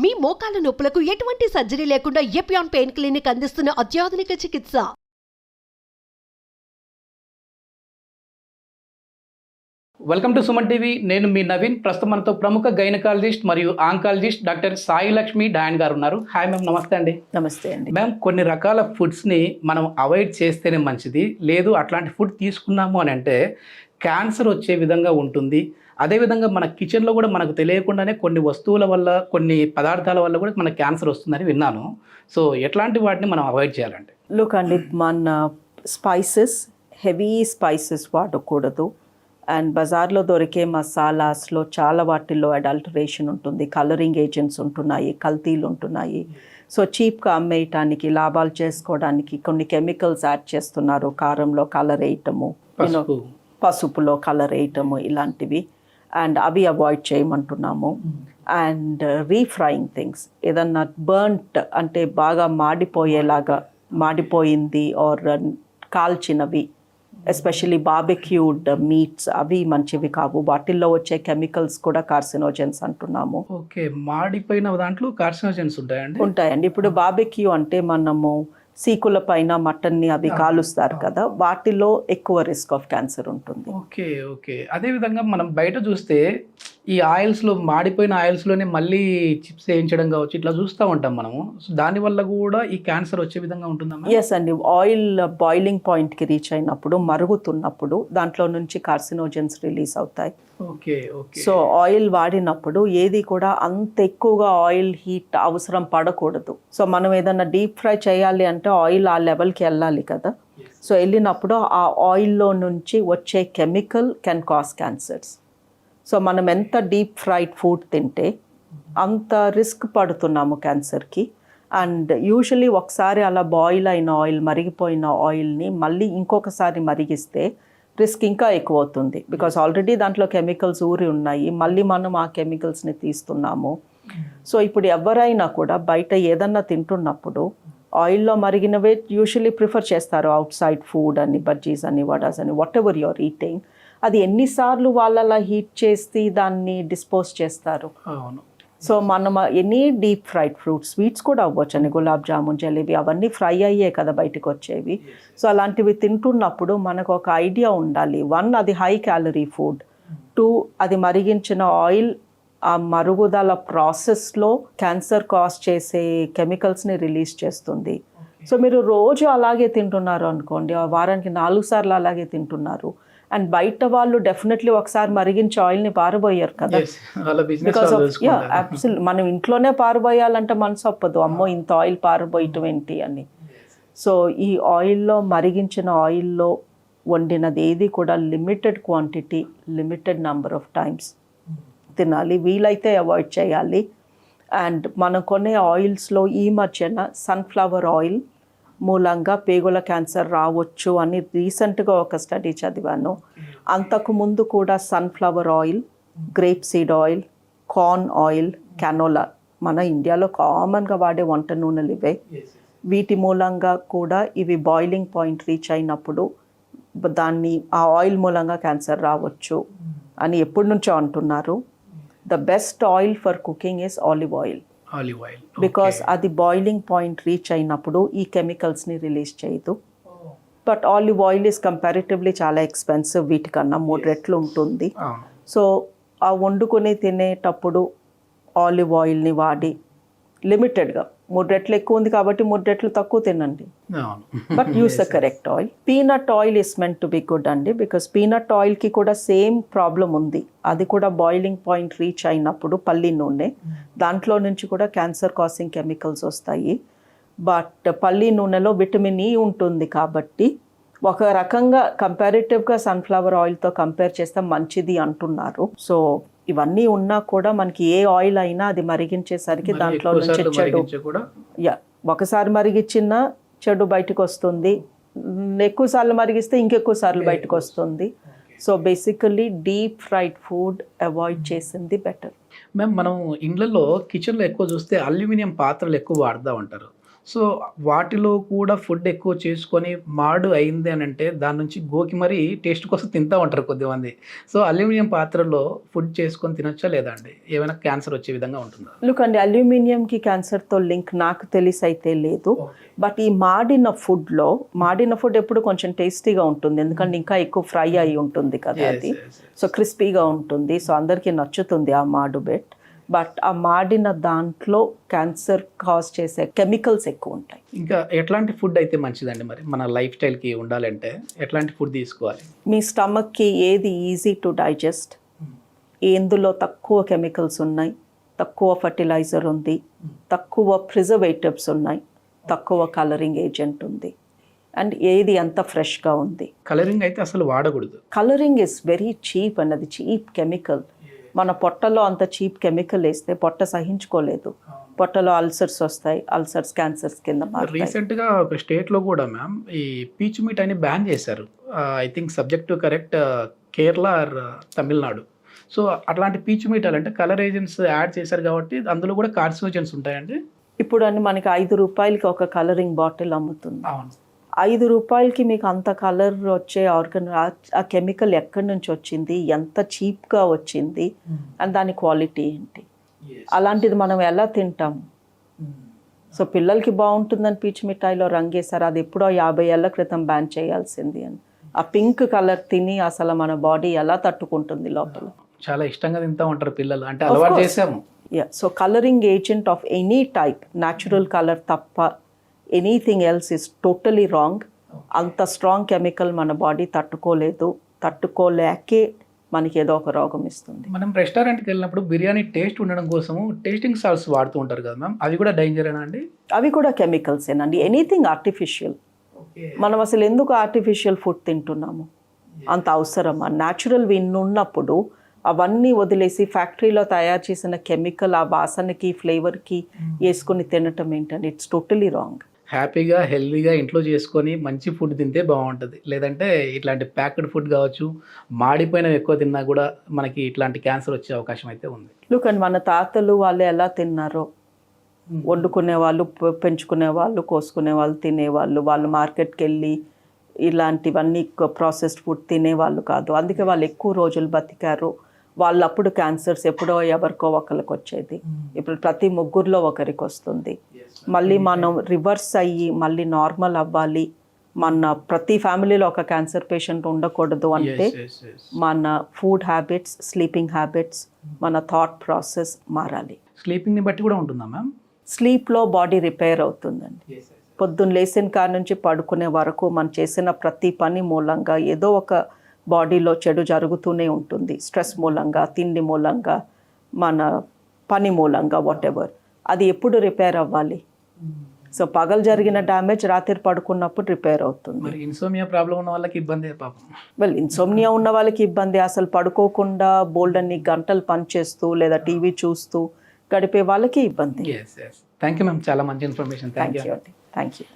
మీ మోకాల నొప్పులకు ఎటువంటి సర్జరీ లేకుండా ఎపియాన్ పెయిన్ క్లినిక్ అందిస్తున్న అత్యాధునిక చికిత్స. Welcome to Suman TV. నేను మీ నవీన్. ప్రస్తుతం మనతో ప్రముఖ గైనకాలజిస్ట్ మరియు ఆంకాలజిస్ట్ డాక్టర్ సాయి లక్ష్మి డయాన్ గారు ఉన్నారు. హాయ్ మ్యామ్ నమస్తే అండి. నమస్తే అండి. మ్యామ్ కొన్ని రకాల ఫుడ్స్ని మనం అవాయిడ్ చేస్తేనే మంచిది. లేదు అట్లాంటి ఫుడ్ తీసుకున్నాము అని అంటే క్యాన్సర్ వచ్చే విధంగా ఉంటుంది. అదేవిధంగా మన కిచెన్లో కూడా మనకు తెలియకుండానే కొన్ని వస్తువుల వల్ల కొన్ని పదార్థాల వల్ల కూడా మనకు క్యాన్సర్ వస్తుందని విన్నాను. సో ఎట్లాంటి వాటిని మనం అవాయిడ్ చేయాలంటే? లుక్ అండి మన స్పైసెస్ హెవీ స్పైసెస్ వాడకూడదు. అండ్ బజార్లో దొరికే మసాలాస్లో చాలా వాటిల్లో అడల్టరేషన్ ఉంటుంది కలరింగ్ ఏజెంట్స్ ఉంటున్నాయి కల్తీలు ఉంటున్నాయి. సో చీప్గా అమ్మేయటానికి లాభాలు చేసుకోవడానికి కొన్ని కెమికల్స్ యాడ్ చేస్తున్నారు. కారంలో కలర్ వేయటము పసుపులో కలర్ వేయటము ఇలాంటివి. అండ్ అవి అవాయిడ్ చేయమంటున్నాము. అండ్ రీఫ్రైయింగ్ థింగ్స్ ఏదన్నా బర్న్ట్ అంటే బాగా మాడిపోయేలాగా మాడిపోయింది ఆర్ కాల్చినవి ఎస్పెషలీ బాబెక్యూడ్ మీట్స్ అవి మంచివి కావు. వాటిల్లో వచ్చే కెమికల్స్ కూడా కార్సినోజెన్స్ అంటున్నాము. ఓకే మాడిపోయిన దాంట్లో కార్సినోజన్స్ ఉంటాయండి? ఉంటాయండి. ఇప్పుడు బాబెక్యూ అంటే మనము సీకుల పైన మటన్ని అవి కాలుస్తారు కదా వాటిలో ఎక్కువ రిస్క్ ఆఫ్ క్యాన్సర్ ఉంటుంది. Okay okay. అదే విధంగా మనం బయట చూస్తే ఈ ఆయిల్స్లో మాడిపోయిన ఆయిల్స్లోనే మళ్ళీ చిప్స్ వేయించడం కావచ్చు ఇట్లా చూస్తూ ఉంటాం మనము. సో దానివల్ల కూడా ఈ క్యాన్సర్ వచ్చే విధంగా ఉంటుందా ఎస్ అండి. ఆయిల్ బాయిలింగ్ పాయింట్కి రీచ్ అయినప్పుడు మరుగుతున్నప్పుడు దాంట్లో నుంచి కార్సినోజన్స్ రిలీజ్ అవుతాయి. Okay okay. సో ఆయిల్ వాడినప్పుడు ఏది కూడా అంత ఎక్కువగా ఆయిల్ హీట్ అవసరం పడకూడదు. సో మనం ఏదైనా డీప్ ఫ్రై చేయాలి అంటే ఆయిల్ ఆ లెవెల్కి వెళ్ళాలి కదా. సో వెళ్ళినప్పుడు ఆ ఆయిల్లో నుంచి వచ్చే chemical can cause cancers. So మనం ఎంత డీప్ ఫ్రైడ్ ఫుడ్ తింటే అంత రిస్క్ పడుతున్నాము క్యాన్సర్కి. అండ్ యూజువలీ ఒకసారి అలా బాయిల్ అయిన ఆయిల్ మరిగిపోయిన ఆయిల్ని మళ్ళీ ఇంకొకసారి మరిగిస్తే రిస్క్ ఇంకా ఎక్కువ అవుతుంది బికాస్ ఆల్రెడీ దాంట్లో కెమికల్స్ ఊరి ఉన్నాయి. మళ్ళీ మనం ఆ కెమికల్స్ని తీస్తున్నాము. సో ఇప్పుడు ఎవరైనా కూడా బయట ఏదన్నా తింటున్నప్పుడు ఆయిల్లో మరిగినవే యూజువలీ ప్రిఫర్ చేస్తారు. అవుట్ సైడ్ ఫుడ్ అని బజ్జీస్ అని వడాస్ అని వాట్ ఎవర్ యువర్ ఈటింగ్ అది ఎన్నిసార్లు వాళ్ళు అలా హీట్ చేసి దాన్ని డిస్పోజ్ చేస్తారు. అవును. సో మనం any deep fried fruits sweets కూడా అవ్వచ్చు అని గులాబ్ జామున్ జలేబీ అవన్నీ ఫ్రై అయ్యే కదా బయటకు వచ్చేవి సో అలాంటివి తింటున్నప్పుడు మనకు ఒక ఐడియా ఉండాలి. వన్ అది హై క్యాలరీ ఫుడ్. టూ అది మరిగించిన ఆయిల్ ఆ మరుగుదల ప్రాసెస్లో క్యాన్సర్ కాజ్ చేసే కెమికల్స్ని రిలీజ్ చేస్తుంది. సో మీరు రోజు అలాగే తింటున్నారు అనుకోండి. ఆ వారానికి నాలుగు సార్లు అలాగే తింటున్నారు. అండ్ బయట వాళ్ళు డెఫినెట్లీ ఒకసారి మరిగించి ఆయిల్ని పారబోయారు కదా. బికాస్ ఆఫ్ యా అబ్సల్యూట్ మనం ఇంట్లోనే పారబోయాలంటే మనసు ఒప్పదు. అమ్మో ఇంత ఆయిల్ పారబోయటం ఏంటి అని. సో ఈ ఆయిల్లో మరిగించిన ఆయిల్లో వండినది ఏది కూడా limited quantity limited number of times తినాలి. వీలైతే అవాయిడ్ చేయాలి. అండ్ మనం కొనే ఆయిల్స్లో ఈ మధ్యన సన్ఫ్లవర్ ఆయిల్ మూలంగా పేగుల క్యాన్సర్ రావచ్చు అని రీసెంట్గా ఒక స్టడీ చదివాను. అంతకు ముందు కూడా sunflower oil grape seed oil corn oil canola మన ఇండియాలో కామన్గా వాడే వంట నూనెలు ఇవే. వీటి మూలంగా కూడా ఇవి బాయిలింగ్ పాయింట్ రీచ్ అయినప్పుడు దాన్ని ఆ ఆయిల్ మూలంగా క్యాన్సర్ రావచ్చు అని ఎప్పటి నుంచో అంటున్నారు. The best oil for cooking is olive oil olive oil because అది బాయిలింగ్ పాయింట్ రీచ్ అయినప్పుడు ఈ కెమికల్స్ని రిలీజ్ చేయదు. But olive oil is comparatively చాలా ఎక్స్పెన్సివ్ వీటికన్నా మూడు రెట్లు ఉంటుంది. సో ఆ వండుకొని తినేటప్పుడు ఆలివ్ ఆయిల్ని వాడి లిమిటెడ్గా మూడు రెట్లు ఎక్కువ ఉంది కాబట్టి మూడు రెట్లు తక్కువ తినండి. But use the correct oil peanut oil is meant to be good అండి బికాస్ పీనట్ ఆయిల్కి కూడా సేమ్ ప్రాబ్లం ఉంది. అది కూడా బాయిలింగ్ పాయింట్ రీచ్ అయినప్పుడు పల్లి నూనె దాంట్లో నుంచి కూడా క్యాన్సర్ కాసింగ్ కెమికల్స్ వస్తాయి. బట్ పల్లి నూనెలో విటమిన్ ఈ ఉంటుంది కాబట్టి ఒక రకంగా కంపారిటివ్గా సన్ఫ్లవర్ ఆయిల్తో కంపేర్ చేస్తే మంచిది అంటున్నారు. సో ఇవన్నీ ఉన్నా కూడా మనకి ఏ ఆయిల్ అయినా అది మరిగించేసరికి మరి దాంట్లో నుంచి చెడు యా ఒకసారి మరిగించిన చెడు బయటకు వస్తుంది ఎక్కువ సార్లు మరిగిస్తే ఇంకెక్కువ సార్లు బయటకు వస్తుంది so basically deep fried food avoid చేసింది బెటర్ మ్యామ్ మనం ఇండ్లలో కిచెన్లో ఎక్కువ చూస్తే అల్యూమినియం పాత్రలు ఎక్కువ వాడుతూ ఉంటారు. సో వాటిలో కూడా ఫుడ్ ఎక్కువ చేసుకొని మాడు అయింది అని అంటే దాని నుంచి గోకి మరి టేస్ట్ కోసం తింటా ఉంటారు కొద్దిమంది. సో అల్యూమినియం పాత్రలో ఫుడ్ చేసుకొని తినొచ్చా లేదా అండి? ఏమైనా క్యాన్సర్ వచ్చే విధంగా ఉంటుందా? లుక్ అండి అల్యూమినియంకి క్యాన్సర్తో లింక్ నాకు తెలిసి అయితే లేదు బట్ ఈ మాడిన ఫుడ్లో మాడిన ఫుడ్ ఎప్పుడు కొంచెం టేస్టీగా ఉంటుంది. ఎందుకంటే ఇంకా ఎక్కువ ఫ్రై అయి ఉంటుంది కదా అది. సో క్రిస్పీగా ఉంటుంది. సో అందరికీ నచ్చుతుంది ఆ మాడు బెట్. బట్ ఆ మాడిన దాంట్లో క్యాన్సర్ కాజ్ చేసే కెమికల్స్ ఎక్కువ ఉంటాయి. ఇంకా ఎట్లాంటి ఫుడ్ అయితే మంచిదండి మరి? మన లైఫ్ స్టైల్కి ఉండాలంటే ఎట్లాంటి ఫుడ్ తీసుకోవాలి? మీ స్టమక్కి ఏది ఈజీ టు డైజెస్ట్? ఎందులో తక్కువ కెమికల్స్ ఉన్నాయి? తక్కువ ఫర్టిలైజర్ ఉంది. తక్కువ ప్రిజర్వేటివ్స్ ఉన్నాయి. తక్కువ కలరింగ్ ఏజెంట్ ఉంది. అండ్ ఏది అంత ఫ్రెష్గా ఉంది? కలరింగ్ అయితే అసలు వాడకూడదు. Colouring is very cheap and అది చీప్ కెమికల్. మన పొట్టలో అంత చీప్ కెమికల్ వేస్తే పొట్ట సహించుకోలేదు. పొట్టలో అల్సర్స్ వస్తాయి అల్సర్స్ క్యాన్సర్స్ కింద మారుతాయి. రీసెంట్గా ఒక స్టేట్లో కూడా మ్యామ్ ఈ పీచ్ మీట్ అని బ్యాన్ చేశారు. I think subject correct Kerala or Tamil Nadu. So అట్లాంటి పీచ్ మీట్ అంటే కలర్ ఏజెంట్స్ యాడ్ చేశారు కాబట్టి అందులో కూడా కార్సినోజన్స్ ఉంటాయండి? ఇప్పుడు అని మనకి ఐదు రూపాయలకి ఒక కలరింగ్ బాటిల్ అమ్ముతుంది. అవును. ఐదు రూపాయలకి మీకు అంత కలర్ వచ్చే ఆర్గన్ ఆ కెమికల్ ఎక్కడి నుంచి వచ్చింది? ఎంత చీప్గా వచ్చింది? అండ్ దాని క్వాలిటీ ఏంటి? అలాంటిది మనం ఎలా తింటాం? సో పిల్లలకి బాగుంటుందని పీచు మిఠాయిలో రంగేశారు. అది ఎప్పుడో యాభై ఏళ్ళ క్రితం బ్యాన్ చేయాల్సింది అని. ఆ పింక్ కలర్ తిని అసలు మన బాడీ ఎలా తట్టుకుంటుంది లోపల? చాలా ఇష్టంగా తింటా ఉంటారు పిల్లలు. అంటే అలవాటు. చేసాము so colouring agent of any type natural colour తప్ప anything else is totally wrong అంత స్ట్రాంగ్ కెమికల్ మన బాడీ తట్టుకోలేదు. తట్టుకోలేకే మనకి ఏదో ఒక రోగం ఇస్తుంది. మనం రెస్టారెంట్కి వెళ్ళినప్పుడు బిర్యానీ టేస్ట్ ఉండడం కోసము టేస్టింగ్ సాల్ట్స్ వాడుతూ ఉంటారు కదా మ్యామ్ అవి కూడా డేంజరేనా అండి? అవి కూడా కెమికల్స్ ఏనండి. ఎనీథింగ్ ఆర్టిఫిషియల్ మనం అసలు ఎందుకు ఆర్టిఫిషియల్ ఫుడ్ తింటున్నాము? అంత అవసరమా? న్యాచురల్ విన్ ఉన్నప్పుడు అవన్నీ వదిలేసి ఫ్యాక్టరీలో తయారు చేసిన కెమికల్ ఆ వాసనకి ఫ్లేవర్కి వేసుకొని తినటం ఏంటండి? ఇట్స్ టోటలీ రాంగ్ హ్యాపీగా హెల్తీగా ఇంట్లో చేసుకొని మంచి ఫుడ్ తింటే బాగుంటుంది. లేదంటే ఇట్లాంటి ప్యాక్డ్ ఫుడ్ కావచ్చు మాడిపోయినవి ఎక్కువ తిన్నా కూడా మనకి ఇట్లాంటి క్యాన్సర్ వచ్చే అవకాశం అయితే ఉంది. లుక్ అండి మన తాతలు వాళ్ళు ఎలా తిన్నారో? వండుకునే వాళ్ళు పెంచుకునే వాళ్ళు కోసుకునే వాళ్ళు తినేవాళ్ళు వాళ్ళు మార్కెట్కి వెళ్ళి ఇలాంటివన్నీ ప్రాసెస్డ్ ఫుడ్ తినేవాళ్ళు కాదు. అందుకే వాళ్ళు ఎక్కువ రోజులు బతికారు. వాళ్ళు అప్పుడు క్యాన్సర్స్ ఎప్పుడో ఎవరికో ఒకరికి వచ్చేది ఇప్పుడు ప్రతి ముగ్గురులో ఒకరికి వస్తుంది. మళ్ళీ మనం రివర్స్ అయ్యి మళ్ళీ నార్మల్ అవ్వాలి. మన ప్రతి ఫ్యామిలీలో ఒక క్యాన్సర్ పేషెంట్ ఉండకూడదు అంటే మన ఫుడ్ హ్యాబిట్స్ స్లీపింగ్ హ్యాబిట్స్ మన థాట్ ప్రాసెస్ మారాలి. స్లీపింగ్ని బట్టి కూడా ఉంటుందా మ్యామ్ స్లీప్లో బాడీ రిపేర్ అవుతుందండి. పొద్దున్న లేచిన కాడ నుంచి పడుకునే వరకు మనం చేసిన ప్రతి పని మూలంగా ఏదో ఒక బాడీలో చెడు జరుగుతూనే ఉంటుంది. స్ట్రెస్ మూలంగా తిండి మూలంగా మన పని మూలంగా వాట్ ఎవర్ అది ఎప్పుడు రిపేర్ అవ్వాలి? సో పగలు జరిగిన డ్యామేజ్ రాత్రి పడుకున్నప్పుడు రిపేర్ అవుతుంది. మరి ఇన్సోమియా ప్రాబ్లం ఉన్న వాళ్ళకి ఇబ్బంది పాపం? వెల్ ఇన్సోమ్నియా ఉన్న వాళ్ళకి ఇబ్బంది. అసలు పడుకోకుండా బోల్డ్ అన్ని గంటలు పనిచేస్తూ లేదా టీవీ చూస్తూ గడిపే వాళ్ళకి ఇబ్బంది. థ్యాంక్ యూ మ్యామ్ చాలా మంచి ఇన్ఫర్మేషన్ థ్యాంక్ యూ యూ అండి. Thank you